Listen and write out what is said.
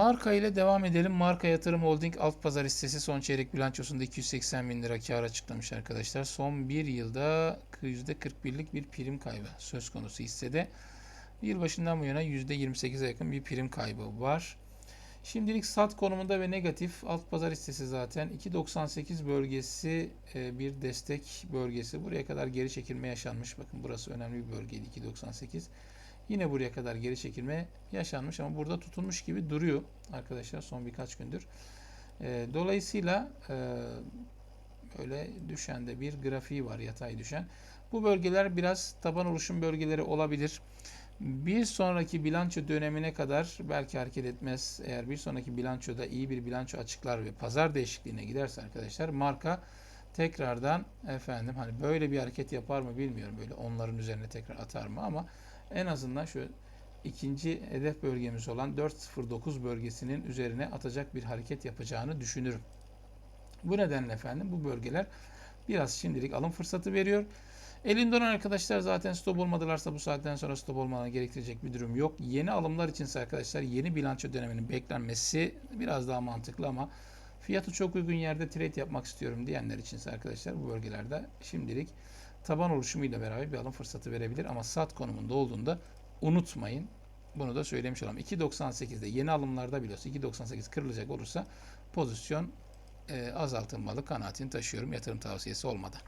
Marka ile devam edelim. Marka Yatırım Holding alt pazar hissesi son çeyrek bilançosunda 280 bin lira kar açıklamış arkadaşlar. Son bir yılda %41'lik bir prim kaybı söz konusu hissede. Yılbaşından bu yana %28'e yakın bir prim kaybı var. Şimdilik sat konumunda ve negatif alt pazar hissesi zaten 2.98 bölgesi e, bir destek bölgesi. Buraya kadar geri çekilme yaşanmış. Bakın burası önemli bir bölgeydi 2.98. Yine buraya kadar geri çekilme yaşanmış ama burada tutulmuş gibi duruyor arkadaşlar son birkaç gündür. E, dolayısıyla e, böyle düşen de bir grafiği var yatay düşen. Bu bölgeler biraz taban oluşum bölgeleri olabilir. Bir sonraki bilanço dönemine kadar belki hareket etmez. Eğer bir sonraki bilançoda iyi bir bilanço açıklar ve pazar değişikliğine giderse arkadaşlar marka tekrardan efendim hani böyle bir hareket yapar mı bilmiyorum. Böyle onların üzerine tekrar atar mı ama en azından şu ikinci hedef bölgemiz olan 409 bölgesinin üzerine atacak bir hareket yapacağını düşünürüm. Bu nedenle efendim bu bölgeler biraz şimdilik alım fırsatı veriyor. Elinde olan arkadaşlar zaten stop olmadılarsa bu saatten sonra stop olmalarını gerektirecek bir durum yok. Yeni alımlar içinse arkadaşlar yeni bilanço döneminin beklenmesi biraz daha mantıklı ama fiyatı çok uygun yerde trade yapmak istiyorum diyenler içinse arkadaşlar bu bölgelerde şimdilik taban oluşumuyla beraber bir alım fırsatı verebilir ama sat konumunda olduğunda unutmayın. Bunu da söylemiş olalım. 2.98'de yeni alımlarda biliyorsa 2.98 kırılacak olursa pozisyon e, azaltılmalı kanaatini taşıyorum yatırım tavsiyesi olmadan.